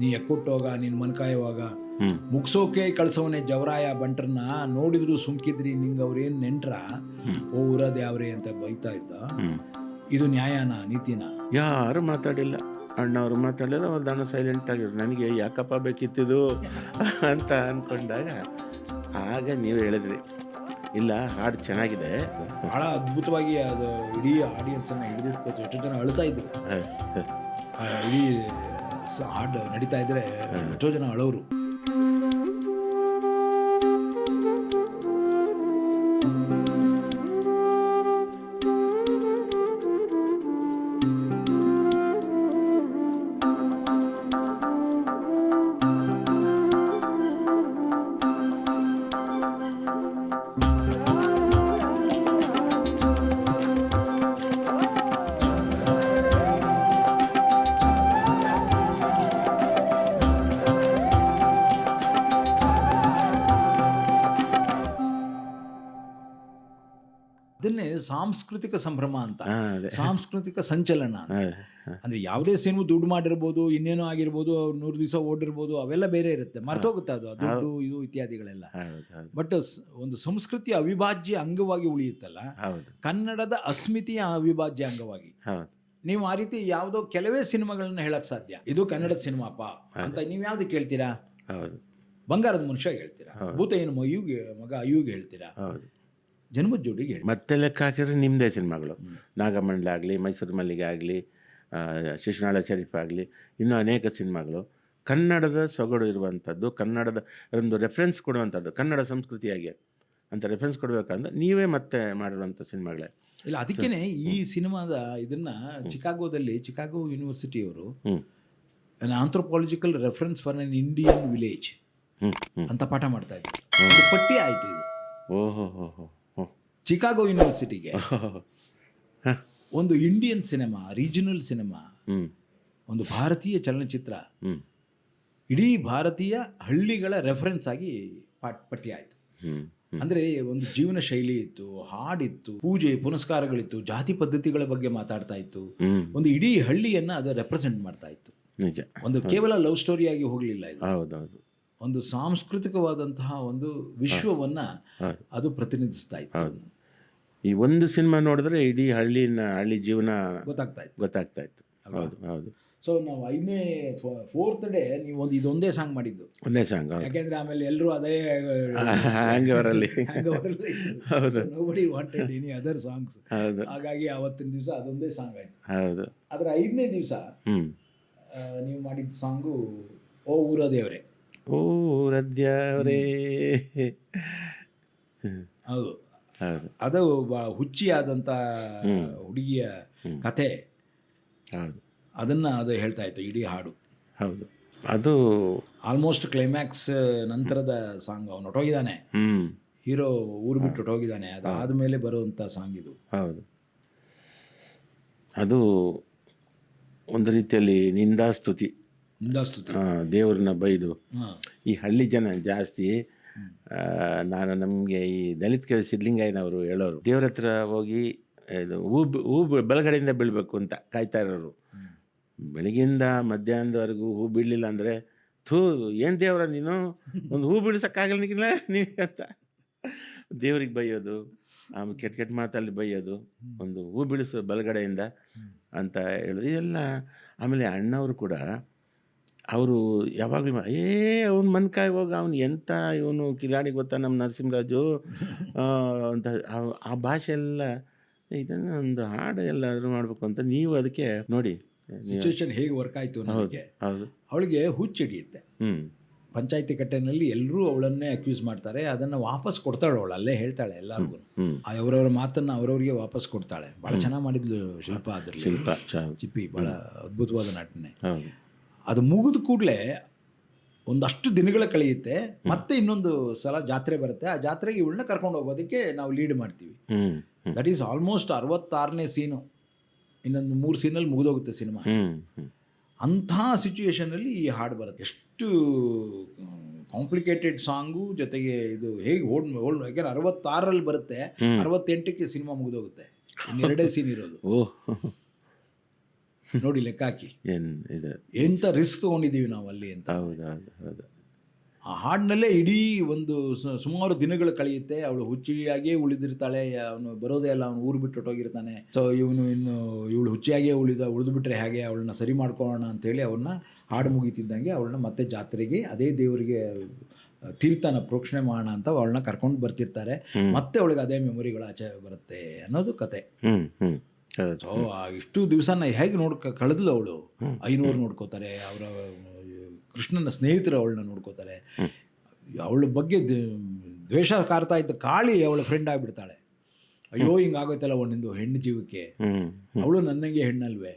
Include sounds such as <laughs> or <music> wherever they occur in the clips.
ನೀ ಎಕ್ಕುಟ್ಟೋಗ ನೀನ್ ಮನ್ಕಾಯುವಾಗ ಮುಗ್ಸೋಕೆ ಕಳ್ಸವನೆ ಜವರಾಯ ಬಂಟ್ರನ್ನ ನೋಡಿದ್ರು ಸುಮ್ಕಿದ್ರಿ ನಿಂಗೆ ಅವ್ರೇನ್ ನೆಂಟ್ರ? ಓ ಊರದ ಯಾವ್ರೆ ಅಂತ ಬೈತಾ ಇದ್ದ. ಇದು ನ್ಯಾಯನ ನೀತಿನ? ಯಾರು ಮಾತಾಡಿಲ್ಲ. ಅಣ್ಣವರು ಮಾತಾಡಿಲ್ಲ ಅವ್ರು ದಾನ ಸೈಲೆಂಟ್ ಆಗಿದ್ರು. ನನಗೆ ಯಾಕಪ್ಪ ಬೇಕಿತ್ತಿದು ಅಂತ ಅಂದ್ಕೊಂಡಾಗ ಆಗ ನೀವು ಹೇಳಿದ್ರಿ. ಇಲ್ಲ ಹಾಡು ಚೆನ್ನಾಗಿದೆ. ಬಹಳ ಅದ್ಭುತವಾಗಿ ಅದು ಇಡೀ ಆಡಿಯನ್ಸನ್ನು ಹಿಡಿದಿಟ್ಕೋತು. ಎಷ್ಟು ಜನ ಅಳ್ತಾ ಇದ್ರು. ಇಡೀ ಹಾಡು ನಡೀತಾ ಇದ್ರೆ ಎಷ್ಟೋ ಜನ ಅಳೋರು. ಸಾಂಸ್ಕೃತಿಕ ಸಂಭ್ರಮ ಅಂತ. ಸಾಂಸ್ಕೃತಿಕ ಸಂಚಲನ. ಅಂದ್ರೆ ಯಾವುದೇ ಸಿನಿಮಾ ದುಡ್ಡು ಮಾಡಿರ್ಬೋದು ಇನ್ನೇನೋ ಆಗಿರ್ಬೋದು ನೂರು ದಿವಸ ಓಡಿರ್ಬೋದು ಅವೆಲ್ಲ ಬೇರೆ ಇರುತ್ತೆ. ಮರ್ತೋಗುತ್ತೆ ಅದು. ದುಡ್ಡು ಇದು ಇತ್ಯಾದಿಗಳೆಲ್ಲ. ಬಟ್ ಒಂದು ಸಂಸ್ಕೃತಿ ಅವಿಭಾಜ್ಯ ಅಂಗವಾಗಿ ಉಳಿಯುತ್ತಲ್ಲ? ಕನ್ನಡದ ಅಸ್ಮಿತಿಯ ಅವಿಭಾಜ್ಯ ಅಂಗವಾಗಿ. ನೀವು ಆ ರೀತಿ ಯಾವುದೋ ಕೆಲವೇ ಸಿನಿಮಾಗಳನ್ನ ಹೇಳಕ್ ಸಾಧ್ಯ. ಇದು ಕನ್ನಡದ ಸಿನಿಮಾಪ ಅಂತ ನೀವು ಯಾವ್ದು ಕೇಳ್ತೀರಾ? ಬಂಗಾರದ ಮನುಷ್ಯ ಹೇಳ್ತೀರಾ? ಭೂತ ಏನು ಮಯುಗೆ ಮಗ ಅಯ್ಯುಗೆ ಹೇಳ್ತೀರಾ? ಜನ್ಮದ ಜೋಡಿಗೆ ಹೇಳಿ ಮತ್ತೆ ಲೆಕ್ಕ ಹಾಕಿದ್ರೆ ನಿಮ್ಮದೇ ಸಿನಿಮಾಗಳು. ನಾಗಮಂಡಲ ಆಗಲಿ ಮೈಸೂರು ಮಲ್ಲಿಗೆ ಆಗಲಿ ಶಿಶುನಾಳ ಶರೀಫ್ ಆಗಲಿ ಇನ್ನೂ ಅನೇಕ ಸಿನಿಮಾಗಳು. ಕನ್ನಡದ ಸೊಗಡು ಇರುವಂಥದ್ದು ಕನ್ನಡದ ಒಂದು ರೆಫರೆನ್ಸ್ ಕೊಡುವಂಥದ್ದು ಕನ್ನಡ ಸಂಸ್ಕೃತಿಯಾಗಿ ಅಂತ ರೆಫರೆನ್ಸ್ ಕೊಡಬೇಕಂದ್ರೆ ನೀವೇ ಮತ್ತೆ ಮಾಡಿರುವಂಥ ಸಿನಿಮಾಗಳೇ. ಇಲ್ಲ ಅದಕ್ಕೇ ಈ ಸಿನಿಮಾದ ಇದನ್ನು ಚಿಕಾಗೋದಲ್ಲಿ Chicago ಯೂನಿವರ್ಸಿಟಿಯವರು anthropological reference for an Indian village ಅಂತ ಪಾಠ ಮಾಡ್ತಾ ಇದ್ರು. ಪಟ್ಟಿ ಆಯ್ತು ಇದು. ಓಹೋ ಹೋ ಚಿಕಾಗೋ ಯೂನಿವರ್ಸಿಟಿಗೆ <laughs> ಒಂದು ಇಂಡಿಯನ್ ಸಿನಿಮಾ ರೀಜನಲ್ ಸಿನಿಮಾ ಒಂದು ಭಾರತೀಯ ಚಲನಚಿತ್ರ ಇಡೀ ಭಾರತೀಯ ಹಳ್ಳಿಗಳ ರೆಫರೆನ್ಸ್ ಆಗಿ ಪಾಟ್ ಪಟ್ಟಿ ಆಯಿತು. ಹ್ಞೂ ಅಂದರೆ ಒಂದು ಜೀವನ ಶೈಲಿ ಇತ್ತು ಹಾಡಿತ್ತು ಪೂಜೆ ಪುನಸ್ಕಾರಗಳಿತ್ತು ಜಾತಿ ಪದ್ಧತಿಗಳ ಬಗ್ಗೆ ಮಾತಾಡ್ತಾ ಇತ್ತು. ಒಂದು ಇಡೀ ಹಳ್ಳಿಯನ್ನ ಅದು ರೆಪ್ರೆಸೆಂಟ್ ಮಾಡ್ತಾ ಇತ್ತು. ನಿಜ. ಒಂದು ಕೇವಲ ಲವ್ ಸ್ಟೋರಿಯಾಗಿ ಹೋಗಲಿಲ್ಲ ಇದು. ಒಂದು ಸಾಂಸ್ಕೃತಿಕವಾದಂತಹ ಒಂದು ವಿಶ್ವವನ್ನ ಅದು ಪ್ರತಿನಿಧಿಸ್ತಾ ಇತ್ತು. ಈ ಒಂದು ಸಿನಿಮಾ ನೋಡಿದ್ರೆ ಇಡೀ ಹಳ್ಳಿನ ಹಳ್ಳಿ ಜೀವನ ಗೊತ್ತಾಗ್ತಾ ಇತ್ತು. ಗೊತ್ತಾಗ್ತಾ ಇತ್ತು. ಹೌದು ಹೌದು. ಸೊ ನಾವು ಐದನೇ ಫೋರ್ತ್ ಡೇ ನೀವು ಒಂದು ಇದೊಂದೇ ಸಾಂಗ್ ಮಾಡಿದ್ದು. ಒಂದೇ ಸಾಂಗ್ ಯಾಕೆಂದ್ರೆ ಆಮೇಲೆ ಎಲ್ಲರೂ ಅದೇ <laughs> ಹಂಗೆ ಅವರಲ್ಲಿ <laughs> ಹೌದು. Nobody wanted any other songs ಹಾಗಾಗಿ ಅವತ್ತಿನ ದಿವಸ ಅದೊಂದೇ ಸಾಂಗ್ ಆಯ್ತು. ಹೌದು. ಅದರ ಐದನೇ ದಿವಸ ನೀವು ಮಾಡಿದ ಸಾಂಗು ಓ ಊರ ದೇವರೇ ಓ ಊರ ದೇವ್ರೇ ಹೌದು. ಅದು ಬ- ಹುಚ್ಚಿಯಾದಂಥ ಹುಡುಗಿಯ ಕತೆ ಹೌದು. ಅದನ್ನ ಅದು ಹೇಳ್ತಾ ಇತ್ತು ಇಡೀ ಹಾಡು. ಹೌದು. ಅದು ಆಲ್ಮೋಸ್ಟ್ ಕ್ಲೈಮ್ಯಾಕ್ಸ್ ನಂತರದ ಸಾಂಗ್ ಅವನು ಹೊಟ್ಟೋಗಿದ್ದಾನೆ ಹೀರೋ ಊರು ಬಿಟ್ಟು ಹೊಟ್ಟೋಗಿದ್ದಾನೆ ಆದಮೇಲೆ ಬರುವಂಥ ಸಾಂಗ್ ಇದು. ಹೌದು. ಅದು ಒಂದು ರೀತಿಯಲ್ಲಿ ನಿಂದಾಸ್ತುತಿ. ನಿಂದಾಸ್ತುತಿ. ದೇವ್ರನ್ನ ಬೈದು. ಹಾಂ. ಈ ಹಳ್ಳಿ ಜನ ಜಾಸ್ತಿ ನಾನು ನಮಗೆ ಈ ದಲಿತ ಕವಿ ಸಿದ್ಲಿಂಗಯ್ಯನವರು ಹೇಳೋರು ದೇವ್ರ ಹತ್ರ ಹೋಗಿ ಇದು ಹೂ ಬಿ- ಹೂ ಬಲಗಡೆಯಿಂದ ಬೀಳ್ಬೇಕು ಅಂತ ಕಾಯ್ತಾ ಇರೋರು. ಬೆಳಗಿಂದ ಮಧ್ಯಾಹ್ನದವರೆಗೂ ಹೂ ಬೀಳಲಿಲ್ಲ ಅಂದರೆ ಥೂ ಏನು ದೇವ್ರ ನೀನು? ಒಂದು ಹೂ ಬೀಳ್ಸೋಕ್ಕಾಗಲ್ಲ ನಿಗಿಲ್ಲ ನೀವು ಅಂತ. ದೇವ್ರಿಗೆ ಬೈಯೋದು ಆಮೇಲೆ ಕೆಟ್ಟ ಕೆಟ್ಟ ಮಾತಲ್ಲಿ ಬೈಯೋದು ಒಂದು ಹೂ ಬೀಳಿಸೋ ಬಲಗಡೆಯಿಂದ ಅಂತ ಹೇಳೋದು ಇದೆಲ್ಲ ಆಮೇಲೆ ಅಣ್ಣವರು ಕೂಡ ಅವರು ಯಾವಾಗಲೂ ಏ ಅವ್ನು ಮನ್ಕಾಯಿ ಹೋಗ ಅವ್ನು ಎಂಥ ಇವನು ಕಿಲಾಡಿ ಗೊತ್ತಾ ನಮ್ಮ ನರಸಿಂಹರಾಜು? ಅಂತ ಆ- ಭಾಷೆ ಎಲ್ಲ ಇದನ್ನು ಒಂದು ಹಾಡು ಎಲ್ಲಾದರೂ ಮಾಡಬೇಕು ಅಂತ ನೀವು ಅದಕ್ಕೆ ನೋಡಿ ಸಿಚುವೇಶನ್ ಹೇಗೆ ವರ್ಕ್ ಆಯಿತು ನನಗೆ. ಹೌದು. ಅವಳಿಗೆ ಹುಚ್ಚು ಹಿಡಿಯುತ್ತೆ ಹ್ಞೂ ಪಂಚಾಯತಿ ಕಟ್ಟೆನಲ್ಲಿ ಎಲ್ಲರೂ ಅವಳನ್ನೇ ಅಕ್ಯೂಸ್ ಮಾಡ್ತಾರೆ ಅದನ್ನು ವಾಪಸ್ ಕೊಡ್ತಾಳೆ ಅವಳು ಅಲ್ಲೇ ಹೇಳ್ತಾಳೆ ಎಲ್ಲರಿಗೂ ಅವರವರ ಮಾತನ್ನ ಅವರವರಿಗೆ ವಾಪಸ್ ಕೊಡ್ತಾಳೆ. ಭಾಳ ಚೆನ್ನಾಗಿ ಮಾಡಿದ್ಲು ಶಿಲ್ಪ ಅದರಲ್ಲಿ. ಚಿಪ್ಪಿ ಭಾಳ ಅದ್ಭುತವಾದ ನಟನೆ. ಅದು ಮುಗಿದ ಕೂಡಲೇ ಒಂದಷ್ಟು ದಿನಗಳ ಕಳೆಯುತ್ತೆ ಮತ್ತೆ ಇನ್ನೊಂದು ಸಲ ಜಾತ್ರೆ ಬರುತ್ತೆ. ಆ ಜಾತ್ರೆಗೆ ಇವಳನ್ನ ಕರ್ಕೊಂಡು ಹೋಗೋದಕ್ಕೆ ನಾವು ಲೀಡ್ ಮಾಡ್ತೀವಿ. ದಟ್ ಈಸ್ ಆಲ್ಮೋಸ್ಟ್ ಅರವತ್ತಾರನೇ ಸೀನು ಇನ್ನೊಂದು ಮೂರು ಸೀನಲ್ಲಿ ಮುಗಿದೋಗುತ್ತೆ ಸಿನಿಮಾ ಅಂಥ ಸಿಚುಯೇಷನಲ್ಲಿ ಈ ಹಾಡು ಬರುತ್ತೆ. ಎಷ್ಟು ಕಾಂಪ್ಲಿಕೇಟೆಡ್ ಸಾಂಗು ಜೊತೆಗೆ ಇದು ಹೇಗೆ ಓಡ್ ಓಡ್ ಯಾಕೆಂದ್ರೆ ಅರವತ್ತಾರರಲ್ಲಿ ಬರುತ್ತೆ ಅರವತ್ತೆಂಟಕ್ಕೆ ಸಿನಿಮಾ ಮುಗಿದೋಗುತ್ತೆ. ಇನ್ನೆರಡೇ ಸೀನ್ ಇರೋದು. ಓಹ್. <laughs> ನೋಡಿ ಲೆಕ್ಕ ಹಾಕಿ. ಎಂಥ ರಿಸ್ಕ್ ತೊಗೊಂಡಿದ್ದೀವಿ ನಾವು ಅಲ್ಲಿ ಅಂತ. ಆ ಹಾಡಿನಲ್ಲೇ ಇಡೀ ಒಂದು ಸುಮಾರು ದಿನಗಳು ಕಳೆಯುತ್ತೆ. ಅವಳು ಹುಚ್ಚಿಯಾಗಿಯೇ ಉಳಿದಿರ್ತಾಳೆ. ಅವನು ಬರೋದೇ ಇಲ್ಲ ಅವನು ಊರು ಬಿಟ್ಟು ಹೊಟ್ಟೋಗಿರ್ತಾನೆ ಸೊ ಇವನು ಇನ್ನು ಇವಳು ಹುಚ್ಚಿಯಾಗಿಯೇ ಉಳಿದ ಉಳಿದುಬಿಟ್ರೆ ಹೇಗೆ ಅವಳನ್ನ ಸರಿ ಮಾಡ್ಕೊಳ್ಳೋಣ ಅಂತೇಳಿ ಅವಳನ್ನ ಹಾಡು ಮುಗಿತಿದ್ದಂಗೆ ಅವಳನ್ನ ಮತ್ತೆ ಜಾತ್ರೆಗೆ ಅದೇ ದೇವರಿಗೆ ತೀರ್ಥನ ಪ್ರೋಕ್ಷಣೆ ಮಾಡೋಣ ಅಂತ ಅವಳನ್ನ ಕರ್ಕೊಂಡು ಬರ್ತಿರ್ತಾರೆ. ಮತ್ತೆ ಅವಳಿಗೆ ಅದೇ ಮೆಮೊರಿಗಳು ಆಚೆ ಬರುತ್ತೆ ಅನ್ನೋದು ಕತೆ. ಸೊ ಇಷ್ಟು ದಿವಸನ ಹೇಗೆ ನೋಡ್ಕ ಕಳೆದ್ಲು ಅವಳು. ಐನೂರು ನೋಡ್ಕೋತಾರೆ ಅವರ ಕೃಷ್ಣನ ಸ್ನೇಹಿತರು ಅವಳನ್ನ ನೋಡ್ಕೋತಾರೆ. ಅವಳ ಬಗ್ಗೆ ದ್ವೇಷ ಕಾರ್ತಾ ಇದ್ದ ಕಾಳಿ ಅವಳ ಫ್ರೆಂಡ್ ಆಗಿಬಿಡ್ತಾಳೆ. ಅಯ್ಯೋ ಹಿಂಗಾಗೋಯ್ತಲ್ಲ ಒಂದೊಂದು ಹೆಣ್ಣು ಜೀವಕ್ಕೆ. ಅವಳು ನನ್ನಂಗೆ ಹೆಣ್ಣಲ್ವೇ?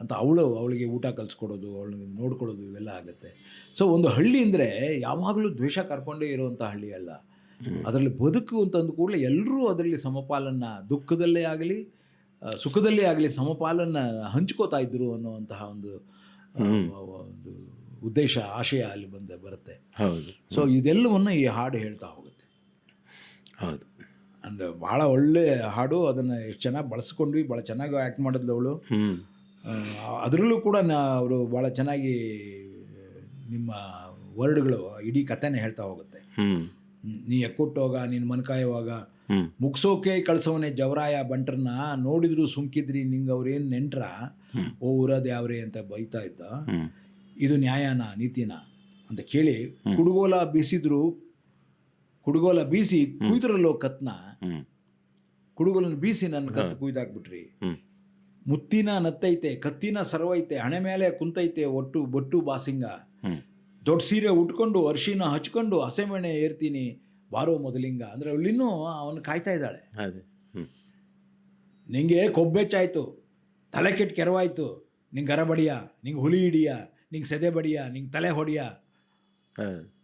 ಅಂತ ಅವಳು ಅವಳಿಗೆ ಊಟ ಕಲಿಸ್ಕೊಡೋದು ಅವಳಿಗೆ ನೋಡ್ಕೊಳೋದು ಇವೆಲ್ಲ ಆಗುತ್ತೆ. ಸೊ ಒಂದು ಹಳ್ಳಿ ಅಂದರೆ ಯಾವಾಗಲೂ ದ್ವೇಷ ಕರ್ಕೊಂಡೇ ಇರುವಂಥ ಹಳ್ಳಿ ಅಲ್ಲ. ಅದರಲ್ಲಿ ಬದುಕು ಅಂತಂದು ಕೂಡಲೇ ಎಲ್ಲರೂ ಅದರಲ್ಲಿ ಸಮಪಾಲನ್ನು ದುಃಖದಲ್ಲೇ ಆಗಲಿ ಸುಖದಲ್ಲೇ ಆಗಲಿ ಸಮಪಾಲನ್ನು ಹಂಚ್ಕೋತಾ ಇದ್ದರು ಅನ್ನುವಂತಹ ಒಂದು ಒಂದು ಉದ್ದೇಶ ಆಶಯ ಅಲ್ಲಿ ಬಂದ ಬರುತ್ತೆ. ಹೌದು. ಸೊ ಇದೆಲ್ಲವನ್ನು ಈ ಹಾಡು ಹೇಳ್ತಾ ಹೋಗುತ್ತೆ. ಹೌದು. ಅಂಡ್ ಭಾಳ ಒಳ್ಳೆ ಹಾಡು ಅದನ್ನು ಎಷ್ಟು ಚೆನ್ನಾಗಿ ಬಳಸ್ಕೊಂಡ್ವಿ ಭಾಳ ಚೆನ್ನಾಗಿ ಆ್ಯಕ್ಟ್ ಮಾಡಿದ್ಲು ಅವಳು. ಅದರಲ್ಲೂ ಕೂಡ ನಾ ಅವರು ಭಾಳ ಚೆನ್ನಾಗಿ ನಿಮ್ಮ ವರ್ಡ್ಗಳು ಇಡೀ ಕಥೆನೇ ಹೇಳ್ತಾ ಹೋಗುತ್ತೆ. ನೀ ಎಕ್ಕುಟ್ಟೋಗ ನೀನು ಮನ್ಕಾಯುವಾಗ ಮುಗ್ಸೋಕೆ ಕಳ್ಸವನೇ ಜವರಾಯ ಬಂಟ್ರನ್ನ ನೋಡಿದ್ರು ಸುಮ್ಕಿದ್ರಿ, ನಿಂಗೆ ಅವ್ರೇನು ನೆಂಟ್ರ? ಓ ಊರದೇ ಯಾವ್ರೆ ಅಂತ ಬೈತಾ ಇದ್ದ. ಇದು ನ್ಯಾಯನ, ನೀತಿನ? ಅಂತ ಕೇಳಿ ಕುಡುಗೋಲ ಬೀಸಿದ್ರು, ಕುಡುಗೋಲ ಬೀಸಿ ಕುಯ್ದ್ರಲ್ಲೋ ಕತ್ನ? ಕುಡುಗೋಲ ಬೀಸಿ ನನ್ನ ಕತ್ತು ಕುಯ್ದಾಕ್ಬಿಟ್ರಿ. ಮುತ್ತಿನ ನತ್ತೈತೆ, ಕತ್ತಿನ ಸರ್ವೈತೆ, ಹಣೆ ಮೇಲೆ ಕುಂತೈತೆ ಒಟ್ಟು ಬೊಟ್ಟು ಬಾಸಿಂಗ. ದೊಡ್ಡ ಸೀರೆ ಉಟ್ಕೊಂಡು, ಅರ್ಶಿನ ಹಚ್ಕೊಂಡು, ಹಸೆಮಣೆ ಏರ್ತೀನಿ. ಬಾರೋ ಮೊದಲಿಂಗ. ಅಂದರೆ ಅವಳಿನ್ನೂ ಅವನು ಕಾಯ್ತಾ ಇದ್ದಾಳೆ. ಅದೇ. ನಿಂಗೆ ಕೊಬ್ಬೆಚ್ಚಾಯ್ತು ತಲೆ ಕೆಟ್ಟ ಕೆರವಾಯ್ತು ನಿಂಗೆ ಗರ ಬಡಿಯ ನಿಂಗೆ ಹುಲಿ ಹಿಡಿಯ ನಿಂಗೆ ಸೆದೆ ಬಡಿಯ ನಿಂಗೆ ತಲೆ ಹೊಡಿಯ.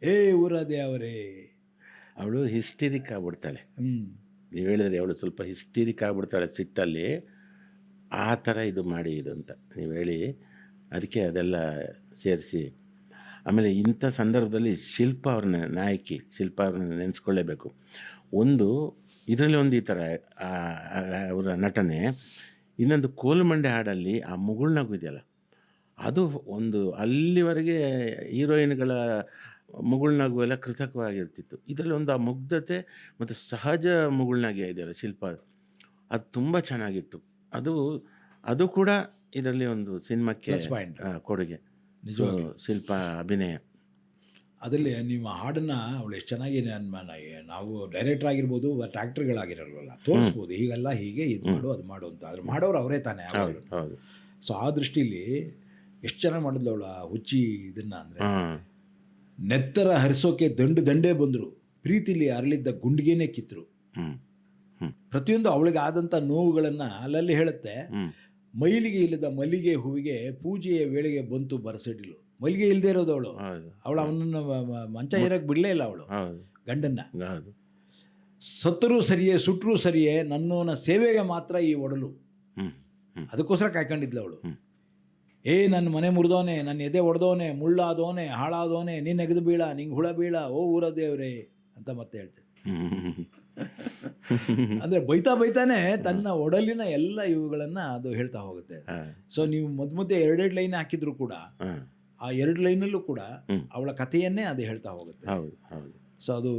ಏ ಊರ ಅವರೇ ಅವಳು ಹಿಸ್ಟಿರಿಕ್ ಆಗ್ಬಿಡ್ತಾಳೆ. ಹ್ಞೂ ನೀವು ಹೇಳಿದ್ರೆ ಅವಳು ಸ್ವಲ್ಪ ಹಿಸ್ಟಿರಿಕ್ ಆಗ್ಬಿಡ್ತಾಳೆ ಸಿಟ್ಟಲ್ಲಿ. ಆ ಥರ ಇದು ಮಾಡಿ ಇದು ಅಂತ. ನೀವು ಹೇಳಿ ಅದಕ್ಕೆ ಅದೆಲ್ಲ ಸೇರಿಸಿ ಆಮೇಲೆ ಇಂಥ ಸಂದರ್ಭದಲ್ಲಿ ಶಿಲ್ಪ ಅವ್ರನ್ನ ನಾಯಕಿ ಶಿಲ್ಪ ಅವ್ರನ್ನ ನೆನೆಸ್ಕೊಳ್ಳೇಬೇಕು. ಒಂದು ಇದರಲ್ಲಿ ಒಂದು ಈ ಥರ ಅವರ ನಟನೆ. ಇನ್ನೊಂದು ಕೋಲುಮಂಡೆ ಹಾಡಲ್ಲಿ ಆ ಮುಗುಳ್ನಗು ಇದೆಯಲ್ಲ ಅದು ಒಂದು ಅಲ್ಲಿವರೆಗೆ ಹೀರೋಯಿನ್ಗಳ ಮುಗುಳ್ನಗು ಎಲ್ಲ ಕೃತಕವಾಗಿರ್ತಿತ್ತು. ಇದರಲ್ಲಿ ಒಂದು ಆ ಮುಗ್ಧತೆ ಮತ್ತು ಸಹಜ ಮುಗುಳ್ನಗೆ ಇದೆಯಲ್ಲ ಶಿಲ್ಪ ಅದು ತುಂಬ ಚೆನ್ನಾಗಿತ್ತು. ಅದು ಅದು ಕೂಡ ಇದರಲ್ಲಿ ಒಂದು ಸಿನಿಮಾಕ್ಕೆ. ಕೊಡುಗೆ. ನಿಜವಾಗ್ಲೂ. ಶಿಲ್ಪ ಅಭಿನಯ. ಅದರಲ್ಲಿ ನಿಮ್ಮ ಹಾಡನ್ನ ಅವಳು ಎಷ್ಟು ಚೆನ್ನಾಗಿ ನಾವು ಡೈರೆಕ್ಟರ್ ಆಗಿರ್ಬೋದು ಬಟ್ ಆ್ಯಕ್ಟ್ರ್ಗಳಾಗಿರಲ್ವಲ್ಲ ತೋರಿಸ್ಬೋದು ಹೀಗಲ್ಲ ಹೀಗೆ ಇದು ಮಾಡು ಅದು ಮಾಡು ಅಂತ. ಆದ್ರೆ ಮಾಡೋರು ಅವರೇ ತಾನೇ ಸೊ ಆ ದೃಷ್ಟಿಲಿ ಎಷ್ಟು ಚೆನ್ನಾಗಿ ಮಾಡಿದ್ಲು ಅವಳು ಹುಚ್ಚಿ ಇದನ್ನ ಅಂದರೆ? ನೆತ್ತರ ಹರಿಸೋಕೆ ದಂಡು ದಂಡೇ ಬಂದರು. ಪ್ರೀತಿಲಿ ಅರಳಿದ್ದ ಗುಂಡಿಗೆನೇ ಕಿತ್ತರು ಪ್ರತಿಯೊಂದು ಅವಳಿಗೆ ಆದಂಥ ನೋವುಗಳನ್ನು ಅಲ್ಲಲ್ಲಿ ಹೇಳುತ್ತೆ. ಮೈಲಿಗೆ ಇಲ್ಲದ ಮಲ್ಲಿಗೆ ಹೂವಿಗೆ ಪೂಜೆಯ ವೇಳೆಗೆ ಬಂತು ಬರಸಡಿಲು. ಮಲ್ಲಿಗೆ ಇಲ್ಲದೆ ಇರೋದು ಅವಳು. ಅವಳು ಅವನನ್ನು ಮಂಚ ಇರೋಕ್ಕೆ ಬಿಡಲೇ ಇಲ್ಲ ಅವಳು. ಗಂಡನ್ನ. ಸತ್ತರೂ ಸರಿಯೇ ಸುಟ್ಟರೂ ಸರಿಯೇ ನನ್ನವನ ಸೇವೆಗೆ ಮಾತ್ರ ಈ ಒಡಲು. ಅದಕ್ಕೋಸ್ಕರ ಕಾಯ್ಕೊಂಡಿದ್ಲು ಅವಳು. ಏ ನನ್ನ ಮನೆ ಮುರಿದೋನೆ ನನ್ನ ಎದೆ ಒಡೆದೋನೆ ಮುಳ್ಳಾದೋನೆ ಹಾಳಾದೋನೆ ನೀನು ನೆಗೆದು ಬೀಳ ನಿಂಗೆ ಹುಳ ಬೀಳ ಓ ಊರ ದೇವ್ರೇ ಅಂತ ಮತ್ತೆ ಹೇಳ್ತೆ. <laughs> ಅಂದರೆ ಬೈತಾ ಬೈತಾನೆ ತನ್ನ ಒಡಲಿನ ಎಲ್ಲ ಇವುಗಳನ್ನು ಅದು ಹೇಳ್ತಾ ಹೋಗುತ್ತೆ. ಸೊ ನೀವು ಮಧ್ಯ ಮಧ್ಯೆ ಎರಡೆರಡು ಲೈನ್ ಹಾಕಿದ್ರು ಕೂಡ ಆ ಎರಡು ಲೈನಲ್ಲೂ ಕೂಡ. ಅವಳ ಕಥೆಯನ್ನೇ ಅದು ಹೇಳ್ತಾ ಹೋಗುತ್ತೆ. ಸೊ ಅದು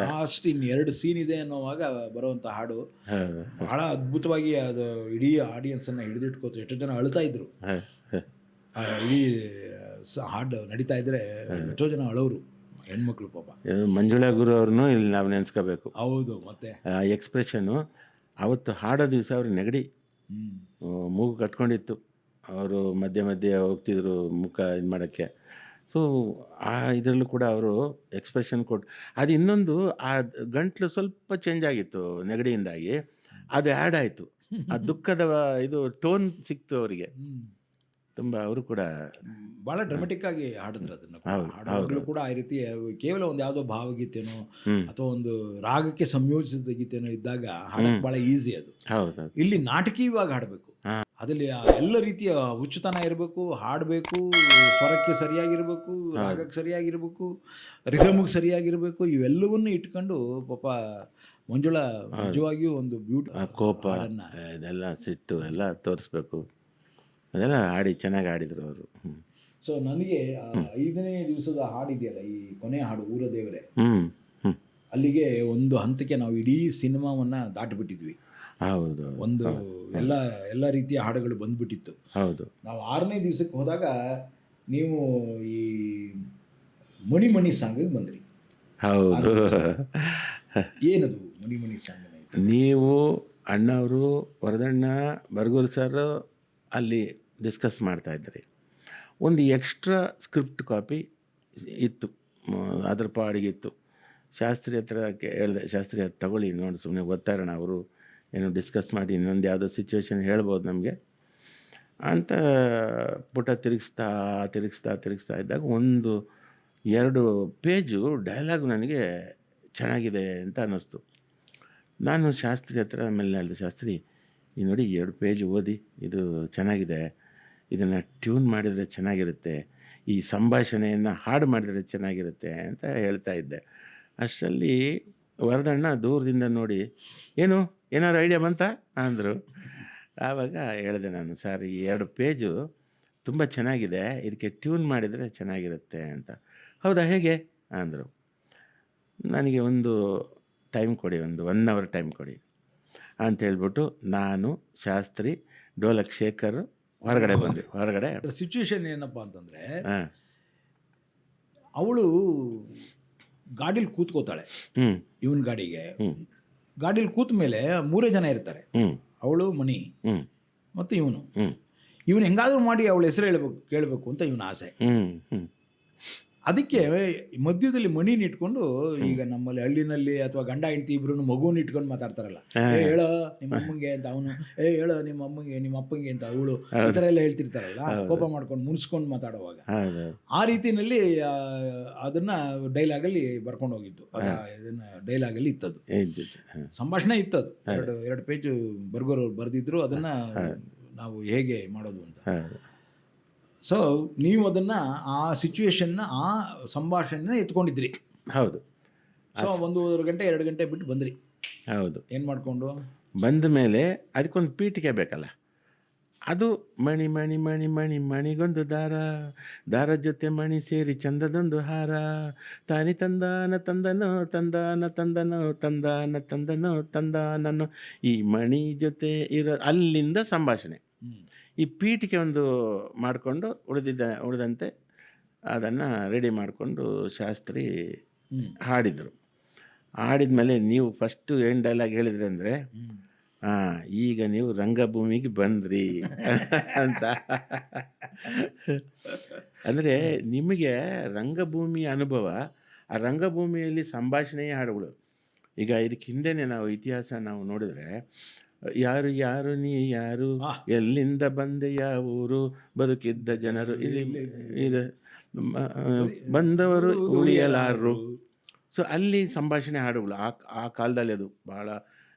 ಲಾಸ್ಟ್ ಇನ್ ಎರಡು ಸೀನ್ ಇದೆ ಅನ್ನೋವಾಗ ಬರುವಂತ ಹಾಡು. ಬಹಳ ಅದ್ಭುತವಾಗಿ ಅದು ಇಡೀ ಆಡಿಯನ್ಸನ್ನು ಹಿಡಿದಿಟ್ಕೋತು. ಎಷ್ಟು ಜನ ಅಳ್ತಾ ಇದ್ರು. ಇಡೀ ಹಾಡು ನಡೀತಾ ಇದ್ರೆ ಎಷ್ಟೋ ಜನ ಅಳೋರು. ಹೆಣ್ಮಕ್ಳು ಪಾಪ. ಮಂಜುಳಾ ಗುರು ಅವ್ರನ್ನೂ ಇಲ್ಲಿ ನಾವು ನೆನೆಸ್ಕೋಬೇಕು. ಹೌದು ಮತ್ತೆ? ಎಕ್ಸ್ಪ್ರೆಷನ್ನು ಅವತ್ತು ಹಾಡೋ ದಿವಸ ಅವ್ರ ನೆಗಡಿ. ಮೂಗು ಕಟ್ಕೊಂಡಿತ್ತು. ಅವರು ಮಧ್ಯೆ ಮಧ್ಯೆ ಹೋಗ್ತಿದ್ರು ಮುಖ ಇದು ಮಾಡೋಕ್ಕೆ. ಸೊ ಆ ಇದರಲ್ಲೂ ಕೂಡ ಅವರು ಎಕ್ಸ್ಪ್ರೆಷನ್ ಕೊಟ್ಟು ಅದು ಇನ್ನೊಂದು ಆ ಗಂಟ್ಲು ಸ್ವಲ್ಪ ಚೇಂಜ್ ಆಗಿತ್ತು ನೆಗಡಿಯಿಂದಾಗಿ. ಅದು ಆ್ಯಡ್ ಆಯಿತು. ಆ <laughs> ದುಃಖದ ಇದು ಟೋನ್ ಸಿಕ್ತು ಅವರಿಗೆ. ತುಂಬ ಅವರು ಕೂಡ ಬಹಳ ಡ್ರಾಮೆಟಿಕ್ ಆಗಿ ಹಾಡಿದ್ರು ಅದನ್ನ. ಹೌದು, ಕೂಡ ಆ ರೀತಿ ಕೇವಲ ಒಂದು ಯಾವುದೋ ಭಾವಗೀತೆನೋ ಅಥವಾ ಒಂದು ರಾಗಕ್ಕೆ ಸಂಯೋಜಿಸಿದ ಗೀತೆನೋ ಇದ್ದಾಗ ಹಾಡಕ್ಕೆ ಬಹಳ ಈಸಿ ಅದು. ಇಲ್ಲಿ ನಾಟಕೀಯವಾಗಿ ಹಾಡಬೇಕು. ಅದರಲ್ಲಿ ಎಲ್ಲ ರೀತಿಯ ಹುಚ್ಚುತನ ಇರಬೇಕು ಹಾಡಬೇಕು ಸ್ವರಕ್ಕೆ ಸರಿಯಾಗಿರಬೇಕು ರಾಗಕ್ಕೆ ಸರಿಯಾಗಿರಬೇಕು ರಿದಮ್ಗೆ ಸರಿಯಾಗಿರಬೇಕು ಇವೆಲ್ಲವನ್ನು ಇಟ್ಕೊಂಡು ಪಾಪ ಮಂಜುಳಾ ನಿಜವಾಗಿಯೂ ಒಂದು ಬ್ಯೂಟಿ ಕೋಪ ಇದೆಲ್ಲ ಸಿಟ್ಟು ಎಲ್ಲ ತೋರಿಸ್ಬೇಕು. ಅದೆಲ್ಲ ಹಾಡಿ ಚೆನ್ನಾಗಿ ಹಾಡಿದರು ಅವರು. ಹ್ಞೂ ಸೊ ನನಗೆ ಆ ಐದನೇ ದಿವಸದ ಹಾಡಿದೆಯಲ್ಲ ಈ ಕೊನೆ ಹಾಡು ಊರ ದೇವರೇ? ಹ್ಞೂ ಹ್ಞೂ ಅಲ್ಲಿಗೆ ಒಂದು ಹಂತಕ್ಕೆ ನಾವು ಇಡೀ ಸಿನಿಮಾವನ್ನು ದಾಟಿಬಿಟ್ಟಿದ್ವಿ. ಹೌದು ಒಂದು ಎಲ್ಲ ಎಲ್ಲ ರೀತಿಯ ಹಾಡುಗಳು ಬಂದ್ಬಿಟ್ಟಿತ್ತು. ಹೌದು. ನಾವು ಆರನೇ ದಿವಸಕ್ಕೆ ಹೋದಾಗ ನೀವು ಈ ಮಣಿಮಣಿ ಮಣಿ ಸಾಂಗಿಗೆ ಬಂದ್ರಿ. ಹೌದು. ಏನದು ಮಣಿಮಣಿ ಮಣಿ ಸಾಂಗ್ ನೀವು ಅಣ್ಣವರು ವರದಣ್ಣ ಬರ್ಗೂರು ಸರ್ ಅಲ್ಲಿ ಡಿಸ್ಕಸ್ ಮಾಡ್ತಾ ಇದ್ದಾರೆ. ಒಂದು ಎಕ್ಸ್ಟ್ರಾ ಸ್ಕ್ರಿಪ್ಟ್ ಕಾಪಿ ಇತ್ತು ಅದರ ಅದ್ರ ಪಾಡಿಗೆ ಇತ್ತು. ಶಾಸ್ತ್ರಿ ಹತ್ರ ಹೇಳಿದೆ, ಶಾಸ್ತ್ರಿ ಅದು ತಗೊಳ್ಳಿ, ನೋಡಿ ಸುಮ್ಮನೆ ಗೊತ್ತಾರೋಣ ಅವರು ಏನು ಡಿಸ್ಕಸ್ ಮಾಡಿ ಇನ್ನೊಂದು ಯಾವುದೋ ಸಿಚುವೇಶನ್ ಹೇಳ್ಬೋದು ನಮಗೆ. ಅಂತ ಪುಟ ತಿರುಗಿಸ್ತಾ ತಿರುಗಿಸ್ತಾ ತಿರುಗಿಸ್ತಾ ಇದ್ದಾಗ ಒಂದು, ಎರಡು ಪೇಜು ಡೈಲಾಗ್ ನನಗೆ ಚೆನ್ನಾಗಿದೆ ಅಂತ ಅನ್ನಿಸ್ತು. ನಾನು ಶಾಸ್ತ್ರಿ ಹತ್ರ ಆಮೇಲೆ ಹೇಳಿದೆ ಶಾಸ್ತ್ರಿ, ಈ ನೋಡಿ ಎರಡು ಪೇಜ್ ಓದಿ, ಇದು ಚೆನ್ನಾಗಿದೆ ಇದನ್ನು ಟ್ಯೂನ್ ಮಾಡಿದರೆ ಚೆನ್ನಾಗಿರುತ್ತೆ, ಈ ಸಂಭಾಷಣೆಯನ್ನು ಹಾಡು ಮಾಡಿದರೆ ಚೆನ್ನಾಗಿರುತ್ತೆ ಅಂತ ಹೇಳ್ತಾ ಇದ್ದೆ. ಅಷ್ಟರಲ್ಲಿ ವರದಣ್ಣ ದೂರದಿಂದ ನೋಡಿ, ಏನು, ಏನಾದ್ರು ಐಡಿಯಾ ಬಂತಾ? ಅಂದರು. ಆವಾಗ ಹೇಳಿದೆ ನಾನು ಸರ್ ಈ ಎರಡು ಪೇಜು ತುಂಬ ಚೆನ್ನಾಗಿದೆ, ಇದಕ್ಕೆ ಟ್ಯೂನ್ ಮಾಡಿದರೆ ಚೆನ್ನಾಗಿರುತ್ತೆ ಅಂತ. ಹೌದಾ, ಹೇಗೆ? ಅಂದರು. ನನಗೆ ಒಂದು ಟೈಮ್ ಕೊಡಿ, ಒಂದು ಒನ್ ಅವರ್ ಟೈಮ್ ಕೊಡಿ. ಅಂತ ಹೇಳ್ಬಿಟ್ಟು ನಾನು ಶಾಸ್ತ್ರಿ ಡೋಲಕ್ ಶೇಖರ್ ಹೊರಗಡೆ ಬಂದ್ವಿ ಹೊರಗಡೆ? ಸಿಚುವೇಶನ್ ಏನಪ್ಪ ಅಂತಂದ್ರೆ ಅವಳು ಗಾಡೀಲಿ ಕೂತ್ಕೋತಾಳೆ. ಇವನ್ ಗಾಡಿಗೆ. ಗಾಡೀಲಿ ಕೂತ ಮೇಲೆ ಮೂರೇ ಜನ ಇರ್ತಾರೆ. ಅವಳು ಮಣಿ ಮತ್ತು ಇವನು. ಇವನು ಹೆಂಗಾದ್ರೂ ಮಾಡಿ ಅವಳ ಹೆಸರು ಹೇಳ್ಬೇಕು ಕೇಳಬೇಕು ಅಂತ ಇವನ ಆಸೆ. ಅದಕ್ಕೆ ಮಧ್ಯದಲ್ಲಿ ಮಣಿನ ಇಟ್ಕೊಂಡು ಈಗ ನಮ್ಮಲ್ಲಿ ಹಳ್ಳಿನಲ್ಲಿ ಅಥವಾ ಗಂಡ ಹೆಂಡತಿ ಇಬ್ರು ಮಗುನ ಇಟ್ಕೊಂಡು ಮಾತಾಡ್ತಾರಲ್ಲ. ಏ ಹೇಳೋ ನಿಮ್ಮ ಅಮ್ಮಂಗೆ ಅಂತ ಅವನು ಏ ಹೇಳೋ ನಿಮ್ಮ ಅಮ್ಮಂಗೆ ನಿಮ್ಮ ಅಪ್ಪಂಗೆ ಅಂತ ಅವಳು ಈ ಥರ ಎಲ್ಲ ಹೇಳ್ತಿರ್ತಾರಲ್ಲ ಕೋಪ ಮಾಡ್ಕೊಂಡು ಮುನ್ಸ್ಕೊಂಡು ಮಾತಾಡುವಾಗ. ಆ ರೀತಿಯಲ್ಲಿ ಅದನ್ನ ಅದನ್ನ ಡೈಲಾಗಲ್ಲಿ ಬರ್ಕೊಂಡು ಹೋಗಿದ್ದು. ಇದನ್ನ ಡೈಲಾಗ್ ಅಲ್ಲಿ ಇತ್ತದು ಸಂಭಾಷಣೆ ಇತ್ತದು. ಎರಡು ಎರಡು ಪೇಜ್ ಬರ್ಗೋರು ಬರೆದಿದ್ರು ಅದನ್ನ ನಾವು ಹೇಗೆ ಮಾಡೋದು ಅಂತ. ಸೊ ನೀವು ಅದನ್ನು ಆ ಸಿಚುವೇಶನ್ನ ಆ ಸಂಭಾಷಣೆನ ಎತ್ಕೊಂಡಿದ್ರಿ. ಹೌದು. ಸೊ ಒಂದೂವರೆ ಗಂಟೆ ಎರಡು ಗಂಟೆ ಬಿಟ್ಟು ಬಂದ್ರಿ. ಹೌದು. ಏನು ಮಾಡಿಕೊಂಡು? ಬಂದ ಮೇಲೆ ಅದಕ್ಕೊಂದು ಪೀಠಿಕೆ ಬೇಕಲ್ಲ. ಅದು ಮಣಿ ಮಣಿ ಮಣಿ ಮಣಿ ಮಣಿಗೊಂದು ದಾರ ದಾರ ಜೊತೆ ಮಣಿ ಸೇರಿ ಚಂದದೊಂದು ಹಾರ. ತಾನಿ ತಂದಾನ ತಂದನೋ ತಂದಾನ ತಂದನೋ ತಂದಾನ ತಂದನೋ ತಂದಾನನು. ಈ ಮಣಿ ಜೊತೆ ಇರೋ ಅಲ್ಲಿಂದ ಸಂಭಾಷಣೆ. ಈ ಪೀಠಿಕೆ ಒಂದು ಮಾಡಿಕೊಂಡು ಉಳಿದಿದ್ದ ಉಳಿದಂತೆ ಅದನ್ನು ರೆಡಿ ಮಾಡಿಕೊಂಡು ಶಾಸ್ತ್ರಿ ಹಾಡಿದರು. ಹಾಡಿದ ಮೇಲೆ ನೀವು ಫಸ್ಟು ಏನು ಡೈಲಾಗ್ ಹೇಳಿದ್ರಿ ಅಂದರೆ ಹಾಂ ಈಗ ನೀವು ರಂಗಭೂಮಿಗೆ ಬಂದ್ರಿ ಅಂತ. ಅಂದರೆ ನಿಮಗೆ ರಂಗಭೂಮಿ ಅನುಭವ ಆ ರಂಗಭೂಮಿಯಲ್ಲಿ ಸಂಭಾಷಣೆಯ ಹಾಡುಗಳು. ಈಗ ಇದಕ್ಕೆ ಹಿಂದೆನೇ ನಾವು ಇತಿಹಾಸ ನಾವು ನೋಡಿದ್ರೆ ಯಾರು ಯಾರು ನೀ ಯಾರು? ಎಲ್ಲಿಂದ ಬಂದೆ ಯಾವ ಊರು? ಬದುಕಿದ್ದ ಜನರು ಇಲ್ಲಿ ಇದು. ಬಂದವರು ಉಳಿಯಲಾರರು. ಸೊ ಅಲ್ಲಿ ಸಂಭಾಷಣೆ ಹಾಡುಗಳು. ಆ ಆ ಕಾಲದಲ್ಲಿ ಅದು ಭಾಳ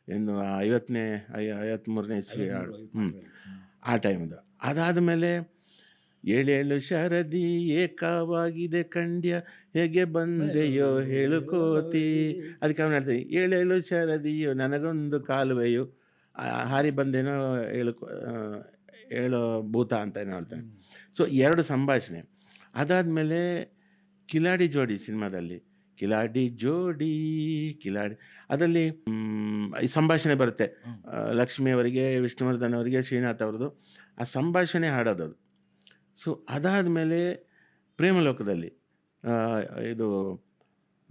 ಏನು ಐವತ್ತನೇ ಐವತ್ತ್ಮೂರನೇ ಇಸ್ವಿ ಹಾಡು. ಹ್ಞೂ ಆ ಟೈಮದು. ಅದಾದ ಮೇಲೆ ಏಳೇಳು ಶರದಿ ಏಕವಾಗಿದೆ ಕಂಡ್ಯ ಹೇಗೆ ಬಂದೆಯೋ ಹೇಳುಕೋತಿ ಅದಕ್ಕೆ ಅವನು ಹೇಳ್ತೀನಿ ಏಳೇಳು ಶರದಿಯೋ ನನಗೊಂದು ಕಾಲುವೆಯೋ. ಹಾರಿ ಬಂದೇನೋ ಕೋ- ಹೇಳೋ ಭೂತ ಅಂತ ಏನೋ ಹೇಳ್ತಾನೆ ಸೊ ಎರಡು ಸಂಭಾಷಣೆ. ಅದಾದಮೇಲೆ ಕಿಲಾಡಿ ಜೋಡಿ ಸಿನಿಮಾದಲ್ಲಿ. ಕಿಲಾಡಿ ಜೋಡಿ, ಕಿಲಾಡಿ. ಅದರಲ್ಲಿ ಈ ಸಂಭಾಷಣೆ ಬರುತ್ತೆ. ಲಕ್ಷ್ಮಿಯವರಿಗೆ ವಿಷ್ಣುವರ್ಧನ್ ಅವರಿಗೆ, ಶ್ರೀನಾಥ್ ಅವ್ರದ್ದು. ಆ ಸಂಭಾಷಣೆ ಹಾಡೋದು ಅದು. ಸೊ ಅದಾದಮೇಲೆ ಪ್ರೇಮಲೋಕದಲ್ಲಿ ಇದು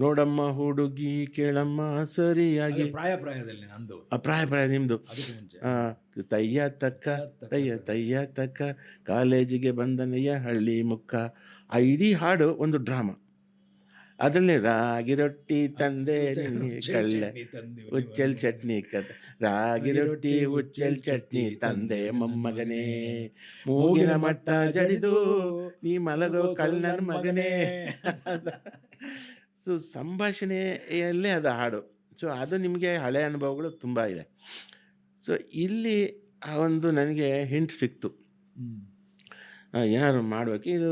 ನೋಡಮ್ಮ ಹುಡುಗಿ ಕೇಳಮ್ಮ ಸರಿಯಾಗಿ. ಪ್ರಾಯ ಪ್ರಾಯದಲ್ಲಿ ನಂದು. ಆ, ಪ್ರಾಯ ಪ್ರಾಯ ನಿಮ್ಮದು ಅದಕ್ಕೆ ಮುಂಚೆ. ತಯ್ಯ ತಕ್ಕ ತಯ್ಯ ತಯ್ಯ ತಕ್ಕ. ಕಾಲೇಜಿಗೆ ಬಂದನೆಯ ಹಳ್ಳಿ ಮುಕ್ಕ. ಆ ಇಡೀ ಹಾಡು ಒಂದು ಡ್ರಾಮಾ. ಅದರಲ್ಲಿ ರಾಗಿ ರೊಟ್ಟಿ ತಂದೆ ಕಳ್ಳೆ. ಉಚ್ಚಲ್ ಚಟ್ನಿ ಕದ ರಾಗಿ ರೊಟ್ಟಿ ಉಚ್ಚಲ್ ಚಟ್ನಿ ತಂದೆ ಮೊಮ್ಮಗನೇ. ಮೂಗಿನ. ಮಟ್ಟ ಜಡಿದು ನೀ ಮಲಗೋ ಕಳ್ಳನ ಮಗನೇ. <laughs> ಸೊ ಸಂಭಾಷಣೆಯಲ್ಲೇ ಅದು ಹಾಡು. ಸೊ ಅದು ನಿಮಗೆ ಹಳೆ ಅನುಭವಗಳು ತುಂಬ ಇದೆ. ಸೊ ಇಲ್ಲಿ ಆ ಒಂದು ನನಗೆ ಹಿಂಟ್ ಸಿಕ್ತು. ಏನಾದ್ರು ಮಾಡಬೇಕು? ಇದು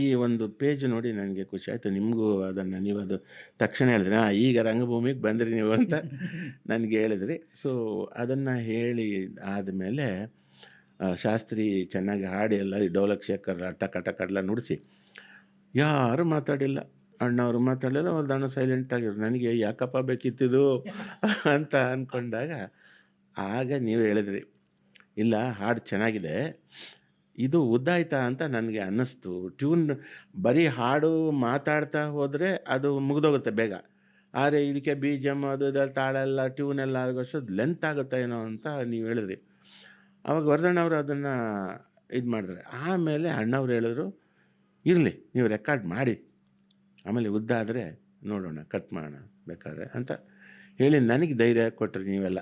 ಈ ಒಂದು ಪೇಜ್ ನೋಡಿ ನನಗೆ ಖುಷಿ ಆಯಿತು. ನಿಮಗೂ ಅದನ್ನು ನೀವು ಅದು ತಕ್ಷಣ ಹೇಳಿದ್ರಿ. ಹಾಂ ಈಗ ರಂಗಭೂಮಿಗೆ ಬಂದ್ರಿ ನೀವು ಅಂತ <laughs> ನನಗೆ ಹೇಳಿದ್ರಿ. ಸೊ ಅದನ್ನು ಹೇಳಿ ಆದಮೇಲೆ ಶಾಸ್ತ್ರಿ ಚೆನ್ನಾಗಿ ಹಾಡಿ ಎಲ್ಲ ಈ ಡೋಲಕ್ ಶೇಖರ್ ಟಕ ಟಕ ಎಲ್ಲ ನುಡಿಸಿ. ಯಾರೂ ಮಾತಾಡಿಲ್ಲ. ಅಣ್ಣವರು ಮಾತಾಡಲಿಲ್ಲ ಅವ್ರದ್ದು ಅಣ್ಣ ಸೈಲೆಂಟ್ ಆಗಿದ್ರು. ನನಗೆ ಯಾಕಪ್ಪ ಬೇಕಿತ್ತಿದು? <laughs> ಅಂತ ಅಂದ್ಕೊಂಡಾಗ ಆಗ ನೀವು ಹೇಳಿದ್ರಿ ಇಲ್ಲ ಹಾಡು ಚೆನ್ನಾಗಿದೆ. ಇದು ಉದ್ದಾಯ್ತಾ ಅಂತ ನನಗೆ ಅನ್ನಿಸ್ತು. ಟ್ಯೂನ್ ಬರೀ ಹಾಡು ಮಾತಾಡ್ತಾ ಹೋದರೆ ಅದು ಮುಗಿದೋಗುತ್ತೆ ಬೇಗ. ಆದರೆ ಇದಕ್ಕೆ ಬಿ ಜಮ್ ಅದು ಇದೆಲ್ಲ ತಾಳೆಲ್ಲ ಟ್ಯೂನ್ ಎಲ್ಲ ಆಗೋಷ್ಟು ಲೆಂತ್ ಆಗುತ್ತೆ ಏನೋ ಅಂತ ನೀವು ಹೇಳಿದ್ರಿ. ಅವಾಗ ವರ್ಧಣ್ಣವರು ಅದನ್ನು ಇದು ಮಾಡಿದ್ರೆ ಆಮೇಲೆ ಅಣ್ಣವ್ರು ಹೇಳಿದ್ರು ಇರಲಿ ನೀವು ರೆಕಾರ್ಡ್ ಮಾಡಿ. ಆಮೇಲೆ ಉದ್ದ ಆದರೆ ನೋಡೋಣ ಕಟ್ ಮಾಡೋಣ ಬೇಕಾದ್ರೆ ಅಂತ ಹೇಳಿ ನನಗೆ ಧೈರ್ಯ ಕೊಟ್ಟರು ನೀವೆಲ್ಲ.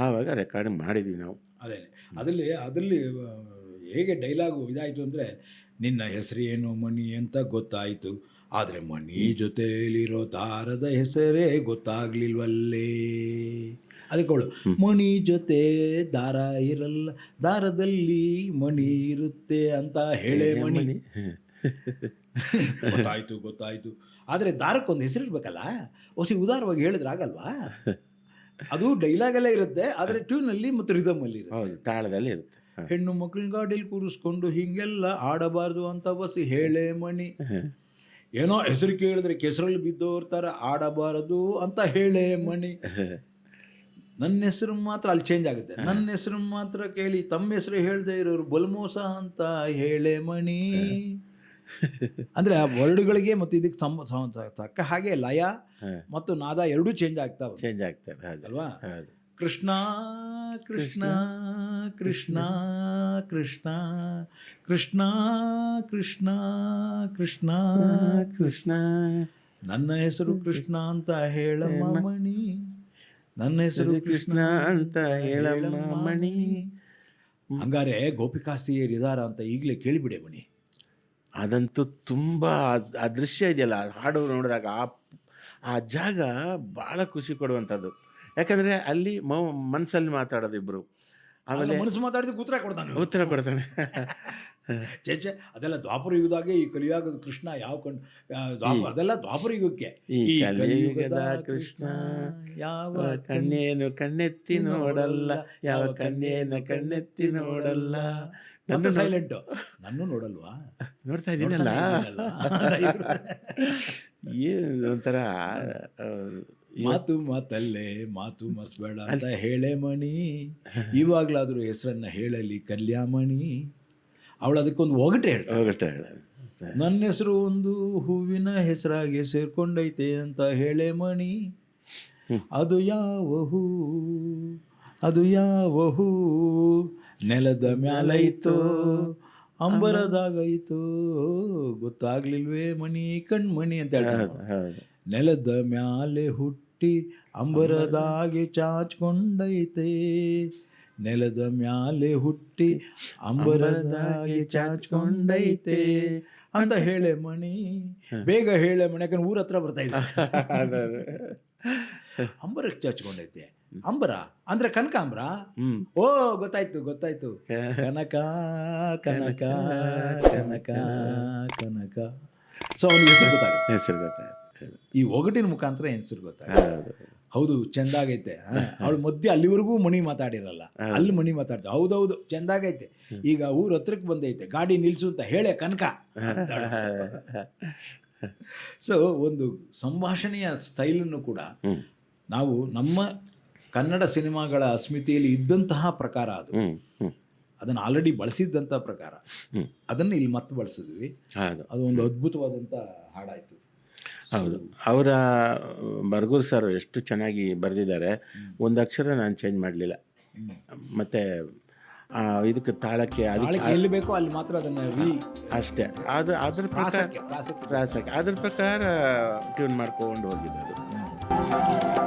ಆವಾಗ ರೆಕಾರ್ಡಿಂಗ್ ಮಾಡಿದ್ವಿ ನಾವು. ಅದೇ ಅದರಲ್ಲಿ ಅದರಲ್ಲಿ ಹೇಗೆ ಡೈಲಾಗು ಇದಾಯಿತು ಅಂದರೆ ನಿನ್ನ ಹೆಸರು ಏನು ಮಣಿ ಅಂತ ಗೊತ್ತಾಯಿತು. ಆದರೆ ಮಣಿ ಜೊತೆಯಲ್ಲಿರೋ ದಾರದ ಹೆಸರೇ ಗೊತ್ತಾಗ್ಲಿಲ್ವಲ್ಲೇ. ಅದಕ್ಕೆ ಅವಳು ಮಣಿ ಜೊತೆ ದಾರ ಇರಲ್ಲ ದಾರದಲ್ಲಿ ಮಣಿ ಇರುತ್ತೆ ಅಂತ ಹೇಳೇ ಮಣಿ. ಗೊತ್ತಾಯ್ತು ಗೊತ್ತಾಯ್ತು. ಆದರೆ ದಾರಕ್ಕೊಂದು ಹೆಸರು ಇರ್ಬೇಕಲ್ಲ? ಹೊಸಿ ಉದಾರವಾಗಿ ಹೇಳಿದ್ರೆ ಆಗಲ್ವಾ? ಅದು ಡೈಲಾಗೆಲ್ಲ ಇರುತ್ತೆ ಆದರೆ ಟ್ಯೂನಲ್ಲಿ ಮತ್ತು ರಿದಮಲ್ಲಿ ಹೌದು ತಾಳದಲ್ಲಿ ಇರುತ್ತೆ. ಹೆಣ್ಣು ಮಕ್ಕಳಿನ ಗಾಡಿಲಿ ಕೂರಿಸ್ಕೊಂಡು ಹಿಂಗೆಲ್ಲ ಆಡಬಾರ್ದು ಅಂತ ಬಸಿ ಹೇಳೆ ಮಣಿ. ಏನೋ ಹೆಸರು ಕೇಳಿದ್ರೆ ಕೆಸರಲ್ಲಿ ಬಿದ್ದೋರ್ ಥರ ಆಡಬಾರದು ಅಂತ ಹೇಳೆ ಮಣಿ. ನನ್ನ ಹೆಸರು ಮಾತ್ರ ಅಲ್ಲಿ ಚೇಂಜ್ ಆಗುತ್ತೆ. ನನ್ನ ಹೆಸರು ಮಾತ್ರ ಕೇಳಿ ತಮ್ಮ ಹೆಸರು ಹೇಳದೆ ಇರೋರು ಬಲ್ಮೋಸ ಅಂತ ಹೇಳೆ ಮಣಿ. ಅಂದ್ರೆ ಆ ವರ್ಡ್ಗಳಿಗೆ ಮತ್ತು ಇದಕ್ಕೆ ಸಮ ತಕ್ಕ ಹಾಗೆ ಲಯ ಮತ್ತು ನಾದ ಎರಡೂ ಚೇಂಜ್ ಆಗ್ತಾ ಚೇಂಜ್ ಆಗ್ತಾವೆ ಅಲ್ವಾ? ಕೃಷ್ಣ ಕೃಷ್ಣ ಕೃಷ್ಣ. ಕೃಷ್ಣ ಕೃಷ್ಣ ಕೃಷ್ಣ ಕೃಷ್ಣ ಕೃಷ್ಣ. ನನ್ನ ಹೆಸರು ಕೃಷ್ಣ ಅಂತ ಹೇಳಮ್ಮ ಮಣಿ. ನನ್ನ ಹೆಸರು ಕೃಷ್ಣ ಅಂತ ಹೇಳಮ್ಮ ಮಣಿ. ಹಂಗಾರೆ ಗೋಪಿಕಾಸ್ತಿಯರ್ ಇದಾರ ಅಂತ ಈಗಲೇ ಕೇಳಿಬಿಡೆ ಮಣಿ ಅದಂತೂ ತುಂಬ ಆ- ದೃಶ್ಯ ಇದೆಯಲ್ಲ. ಆ ಹಾಡು ನೋಡಿದಾಗ ಆ ಆ ಜಾಗ ಭಾಳ ಖುಷಿ ಕೊಡುವಂಥದ್ದು. ಯಾಕಂದರೆ ಅಲ್ಲಿ ಮೌ ಮನಸ್ಸಲ್ಲಿ ಮಾತಾಡೋದು ಇಬ್ಬರು ಆಮೇಲೆ ಮನಸ್ಸು ಮಾತಾಡಿದ್ರೆ ಉತ್ತರ ಕೊಡ್ತಾನೆ ಉತ್ತರ ಕೊಡ್ತಾನೆ. <laughs> ಚೇಚೆ ಅದೆಲ್ಲ ದ್ವಾಪರ ಯುಗದಾಗೆ ಈ ಕಲಿಯುಗದ ಕೃಷ್ಣ ಯಾವ ಕಣ್ ಅದೆಲ್ಲ ದ್ವಾಪರ ಯುಗಕ್ಕೆ. ಈ ಕಲಿಯುಗದ ಕೃಷ್ಣ ಯಾವ ಕಣ್ಣೇನು ಕಣ್ಣೆತ್ತಿ ನೋಡಲ್ಲ ಯಾವ ಕಣ್ಣೇನು ಕಣ್ಣೆತ್ತಿ ನೋಡಲ್ಲ. ನನ್ನ ಸೈಲೆಂಟ್ ನನ್ನೂ ನೋಡಲ್ವಾ? ನೋಡ್ತಾ ಇದ್ದೀನಲ್ಲ. <laughs> ಏನು ಒಂಥರ ಮಾತು ಮಾತಲ್ಲೇ ಮಾತು ಮಸ್ಬೇಡ ಅಂತ ಹೇಳೆ ಮಣಿ. <laughs> ಇವಾಗ್ಲಾದ್ರೂ ಹೆಸರನ್ನ ಹೇಳಲಿ ಕಲ್ಯಾಮಣಿ. ಅವಳು ಅದಕ್ಕೊಂದು ಒಗಟೆ ಹೇಳ್ತಾಳೆ. ಹೇಳ ನನ್ನ ಹೆಸರು ಒಂದು ಹೂವಿನ ಹೆಸರಾಗಿ ಸೇರ್ಕೊಂಡೈತೆ ಅಂತ ಹೇಳೆ ಮಣಿ. ಅದು ಯಾವ ಹೂ ಅದು ಯಾವ ಹೂ ನೆಲದ ಮ್ಯಾಲೈತೋ ಅಂಬರದಾಗೈತೋ ಗೊತ್ತಾಗ್ಲಿಲ್ವೇ ಮಣಿ ಕಣ್ಮಣಿ ಅಂತ ಹೇಳ್ತಾರೆ ನೆಲದ ಮ್ಯಾಲೆ ಹುಟ್ಟಿ ಅಂಬರದಾಗೆ ಚಾಚ್ಕೊಂಡೈತೆ. ನೆಲದ ಮ್ಯಾಲೆ ಹುಟ್ಟಿ ಅಂಬರದಾಗಿ ಚಾಚ್ಕೊಂಡೈತೆ. ಅಂತ ಹೇಳೆ ಮಣಿ. ಬೇಗ ಹೇಳೆ ಮಣಿ ಯಾಕಂದ್ರೆ ಊರ ಹತ್ರ ಬರ್ತಾ ಇದ್ದ <laughs> ಅಂಬರಕ್ಕೆ ಚಾಚ್ಕೊಂಡೈತೆ. ಅಂಬರ. ಅಂದ್ರೆ ಕನಕಾಂಬರ? ಓ ಗೊತ್ತಾಯ್ತು ಗೊತ್ತಾಯ್ತು. ಕನಕ ಕನಕ ಕನಕ ಕನಕ. ಸೊ ಅವನಿಗೆ ಹೆಸರು ಗೊತ್ತಾಗುತ್ತೆ. ಹೆಸರು ಈ ಒಗಟಿನ ಮುಖಾಂತರ ಹೆಸರು ಗೊತ್ತಾಗುತ್ತೆ. ಹೌದು. ಹೌದು ಚೆಂದಾಗೈತೆ. ಅವಳು ಮಧ್ಯೆ ಅಲ್ಲಿವರೆಗೂ ಮಣಿ ಮಾತಾಡಿರಲ್ಲ. ಅಲ್ಲಿ ಮಣಿ ಮಾತಾಡ್ತಾ ಹೌದೌದು ಚೆಂದಾಗೈತೆ. ಈಗ ಊರ ಹತ್ರಕ್ಕೆ ಬಂದೈತೆ. ಗಾಡಿ ನಿಲ್ಸು ಅಂತ ಹೇಳೆ ಕನಕ. ಸೊ <laughs> ಒಂದು ಸಂಭಾಷಣೆಯ ಸ್ಟೈಲನ್ನು ಕೂಡ ನಾವು ನಮ್ಮ ಕನ್ನಡ ಸಿನಿಮಾಗಳ ಅಸ್ಮಿತೆಯಲ್ಲಿ ಇದ್ದಂತಹ ಪ್ರಕಾರ ಅದು. ಅದನ್ನು ಆಲ್ರೆಡಿ ಬಳಸಿದ್ದಂಥ ಪ್ರಕಾರ. ಅದನ್ನು ಇಲ್ಲಿ ಮತ್ತೆ ಬಳಸಿದ್ವಿ. ಹೌದು. ಅದು ಒಂದು ಅದ್ಭುತವಾದಂಥ ಹಾಡಾಯಿತು. ಹೌದು. ಅವರ ಬರ್ಗೂರ್ ಸರ್ ಎಷ್ಟು ಚೆನ್ನಾಗಿ ಬರೆದಿದ್ದಾರೆ. ಒಂದು ಅಕ್ಷರ ನಾನು ಚೇಂಜ್ ಮಾಡಲಿಲ್ಲ. ಮತ್ತು ಇದಕ್ಕೆ ತಾಳಕ್ಕೆ ಎಲ್ಲಿ ಬೇಕೋ ಅಲ್ಲಿ ಮಾತ್ರ ಅದನ್ನು ಅಷ್ಟೇ. ಅದು ಅದ್ರ ಪ್ರಕಾರ ಪ್ರಾಸಕ್ಕೆ ಅದ್ರ ಪ್ರಕಾರ ಟ್ಯೂನ್ ಮಾಡ್ಕೊಂಡು ಹೋಗಿದ್ದು ಅದು